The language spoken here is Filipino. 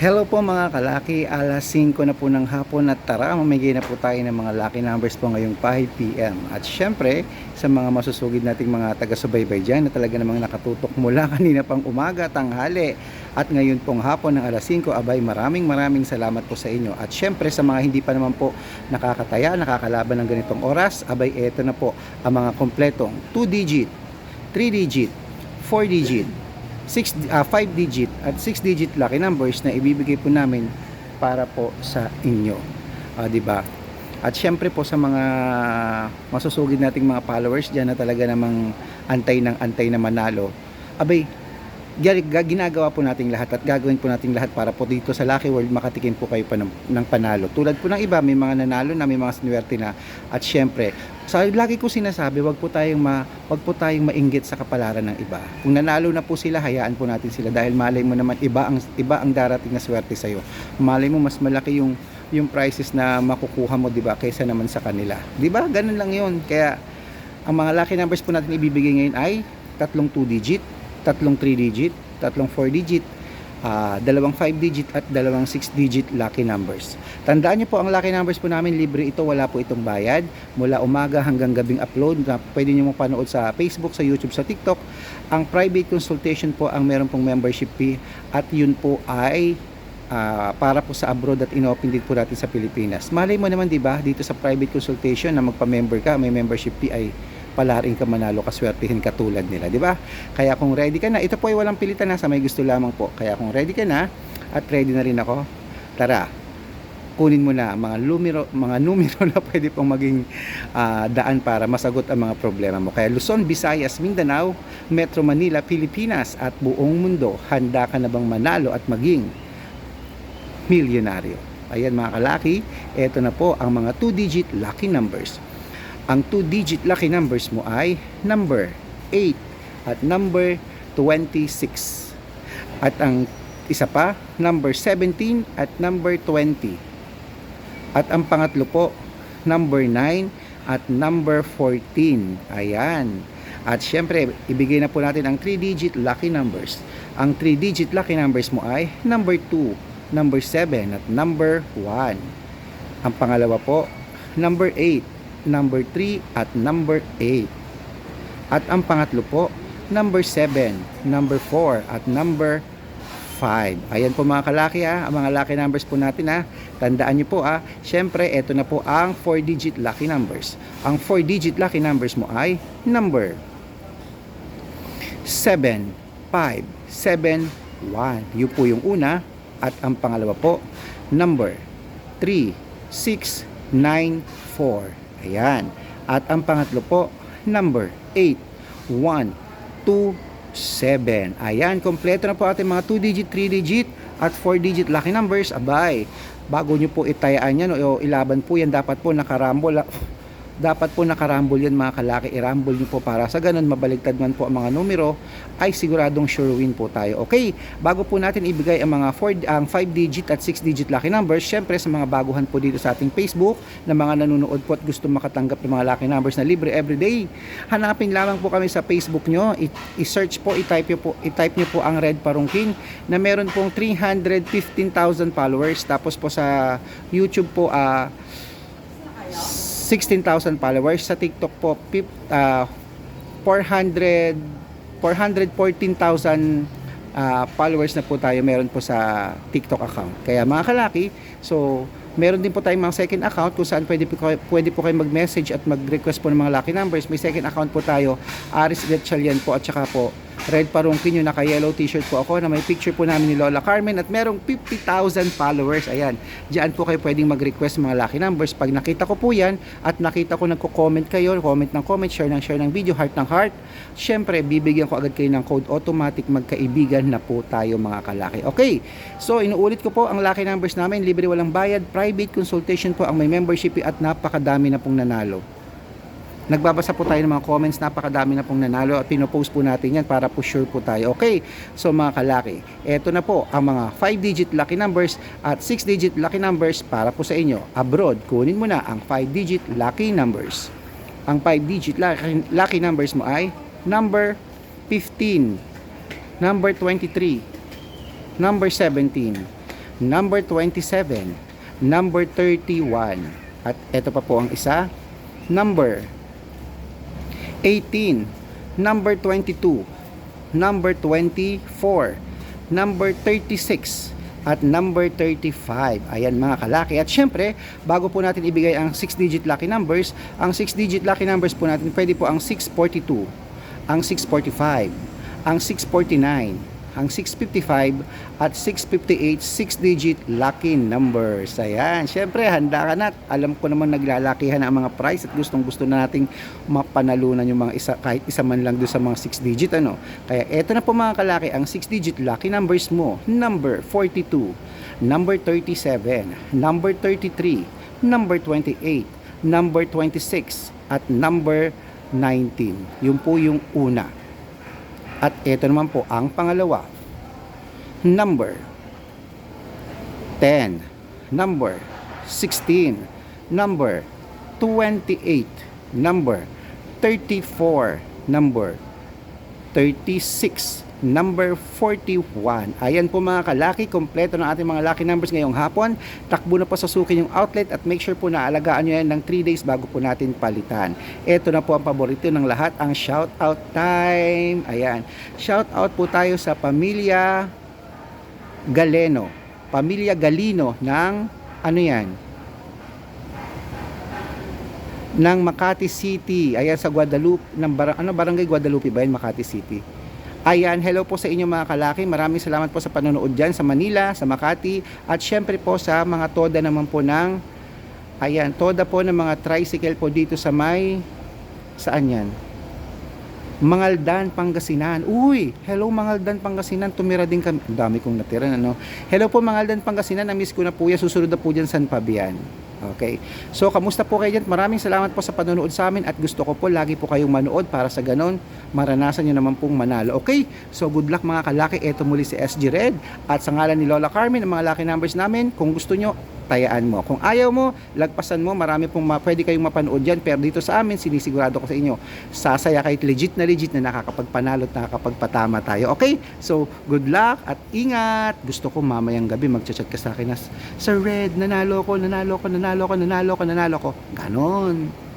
Hello po mga kalaki, alas 5 na po ng hapon at tara, mamigay na po tayo ng mga lucky numbers po ngayong 5pm. At syempre, sa mga masusugid nating mga taga-subaybay dyan na talaga namang nakatutok mula kanina pang umaga, tanghali at ngayon pong hapon ng alas 5, abay maraming maraming salamat po sa inyo. At syempre sa mga hindi pa naman po nakakataya, nakakalaban ng ganitong oras, abay eto na po ang mga kompletong 2-digit, 3-digit, 4-digit, 6 5 digit at 6 digit lucky numbers na ibibigay po namin para po sa inyo. Ah, 'di ba? At syempre po sa mga masusugid nating mga followers diyan na talaga namang antay ng antay na manalo. Abay, ginagawa po nating lahat at gagawin po nating lahat para po dito sa Lucky World makatikim po kayo pa ng, ng panalo. Tulad po ng iba, may mga nanalo na, may mga sinuwerte na. At syempre, sa lagi ko sinasabi, wag po tayong ma, wag po tayong mainggit sa kapalaran ng iba. Kung nanalo na po sila, hayaan po natin sila dahil malay mo naman iba ang iba ang darating na swerte sa iyo. Malay mo mas malaki yung yung prizes na makukuha mo, 'di ba, kaysa naman sa kanila. 'Di ba? Ganun lang 'yun. Kaya ang mga lucky numbers po natin ibibigay ngayon ay tatlong 2 digit, tatlong 3 digit, tatlong 4 digit, ah, dalawang 5 digit at dalawang 6 digit lucky numbers. Tandaan niyo po ang lucky numbers po namin libre ito, wala po itong bayad. Mula umaga hanggang gabing upload na pwede niyo mapanood sa Facebook, sa YouTube, sa TikTok. Ang private consultation po ang meron pong membership fee at yun po ay ah, para po sa abroad at inopen din po natin sa Pilipinas. Malay mo naman 'di ba dito sa private consultation na magpa-member ka, may membership fee ay palaring ka manalo kaswertihin katulad nila, di ba? Kaya kung ready ka na, ito po ay walang pilitan na sa may gusto lamang po. Kaya kung ready ka na at ready na rin ako, tara, kunin mo na ang mga numero, mga numero na pwede pong maging ah, daan para masagot ang mga problema mo. Kaya Luzon, Visayas, Mindanao, Metro Manila, Pilipinas at buong mundo, handa ka na bang manalo at maging milyonaryo? Ayan mga kalaki, eto na po ang mga 2-digit lucky numbers. Ang 2-digit lucky numbers mo ay number 8 at number 26. At ang isa pa, number 17 at number 20. At ang pangatlo po, number 9 at number 14. Ayan. At syempre, ibigay na po natin ang 3-digit lucky numbers. Ang 3-digit lucky numbers mo ay number 2, number 7 at number 1. Ang pangalawa po, number 8, number 3 at number 8. At ang pangatlo po, number 7, number 4 at number 5. Ayan po mga kalaki ha, ang mga lucky numbers po natin ha. Tandaan nyo po ha, syempre ito na po ang 4-digit lucky numbers. Ang 4-digit lucky numbers mo ay number 7, 5, 7, 1. Yun po yung una. At ang pangalawa po, number 3, 6, 9, 4. Ayan. At ang pangatlo po, number 8, 1, 2, 7. Ayan, kompleto na po ating mga 2-digit, 3-digit at 4-digit lucky numbers. Abay, bago nyo po itayaan yan o ilaban po yan, dapat po nakarambol. Dapat po nakarambol yan mga kalaki. Irambol nyo po para sa ganun mabaligtad man po ang mga numero ay siguradong sure win po tayo. Okay, bago po natin ibigay ang mga 4, ang 5 digit at 6 digit lucky numbers, syempre sa mga baguhan po dito sa ating Facebook na mga nanonood po at gusto makatanggap ng mga lucky numbers na libre everyday, hanapin lamang po kami sa Facebook nyo, i-search po, i-type nyo po, i-type nyo po ang Red Parungking na meron pong 315,000 followers. Tapos po sa YouTube po, ah 16,000 followers. Sa TikTok po, ah, 400 414,000 ah, followers na po tayo meron po sa TikTok account. Kaya mga kalaki, so meron din po tayong mga second account kung saan pwede po, pwede po kayo mag-message at mag-request po ng mga lucky numbers. May second account po tayo, Aris Gatchalian po at saka po Red Parungkin yung naka-yellow t-shirt po ako na may picture po namin ni Lola Carmen at merong 50,000 followers. Ayan, diyan po kayo pwedeng mag-request mga lucky numbers. Pag nakita ko po yan at nakita ko nagko-comment kayo, comment ng comment, share ng share ng video, heart ng heart, syempre bibigyan ko agad kayo ng code automatic magkaibigan na po tayo mga kalaki. Okay, so inuulit ko po ang lucky numbers namin, libre walang bayad, private consultation po ang may membership at napakadami na pong nanalo. Nagbabasa po tayo ng mga comments, napakadami na pong nanalo at pinopost po natin yan para po sure po tayo. Okay, so mga kalaki, eto na po ang mga 5-digit lucky numbers at 6-digit lucky numbers para po sa inyo. Abroad, kunin mo na ang 5-digit lucky numbers. Ang 5-digit lucky, lucky numbers mo ay number 15, number 23, number 17, number 27, number 31, at ito pa po ang isa, number 18, number 22, number 24, number 36, at number 35. Ayan mga kalaki. At syempre, bago po natin ibigay ang 6-digit lucky numbers, ang 6-digit lucky numbers po natin, pwede po ang 642, ang 645, ang 649, ang 655 at 658 6-digit lucky numbers. Ayan, syempre handa ka na. Alam ko naman naglalakihan ang mga price at gustong gusto na nating mapanalunan yung mga isa kahit isa man lang doon sa mga 6-digit ano. Kaya eto na po mga kalaki ang 6-digit lucky numbers mo. Number 42, number 37, number 33, number 28, number 26 at number 19. Yun po yung una. At ito naman po ang pangalawa. Number 10, number 16, number 28, number 34, number 36, number 41. Ayan po mga kalaki, kompleto ng ating mga lucky numbers ngayong hapon. Takbo na po sa suki yung outlet at make sure po na alagaan nyo yan ng 3 days bago po natin palitan. Ito na po ang paborito ng lahat, ang shout out time. Ayan. Shout out po tayo sa pamilya Galeno. Pamilya Galino ng ano yan? ng Makati City. Ayan sa Guadalupe, ng barang, ano barangay Guadalupe ba yan, Makati City. Ayan, hello po sa inyo mga kalaki. Maraming salamat po sa panonood dyan sa Manila, sa Makati, at syempre po sa mga toda naman po ng, ayan, toda po ng mga tricycle po dito sa may, saan yan? Mangaldan, Pangasinan. Uy, hello Mangaldan, Pangasinan. Tumira din kami. Ang dami kong natira, ano? Hello po Mangaldan, Pangasinan. Na-miss ko na po yan. Susunod na po dyan San Fabian. Okay. So, kamusta po kayo dyan? Maraming salamat po sa panonood sa amin at gusto ko po lagi po kayong manood para sa ganon maranasan nyo naman pong manalo. Okay? So, good luck mga kalaki. Ito muli si SG Red at sa ngalan ni Lola Carmen, ang mga lucky numbers namin, kung gusto nyo, tayaan mo. Kung ayaw mo, lagpasan mo, marami pong ma- pwede kayong mapanood dyan. Pero dito sa amin, sinisigurado ko sa inyo, sasaya kahit legit na legit na nakakapagpanalo at nakakapagpatama tayo. Okay? So, good luck at ingat. Gusto ko mamayang gabi magchat-chat ka sa akin na, Sir Red, nanalo ko, nanalo ko, nanalo ko, nanalo ko, nanalo ko. Ganon.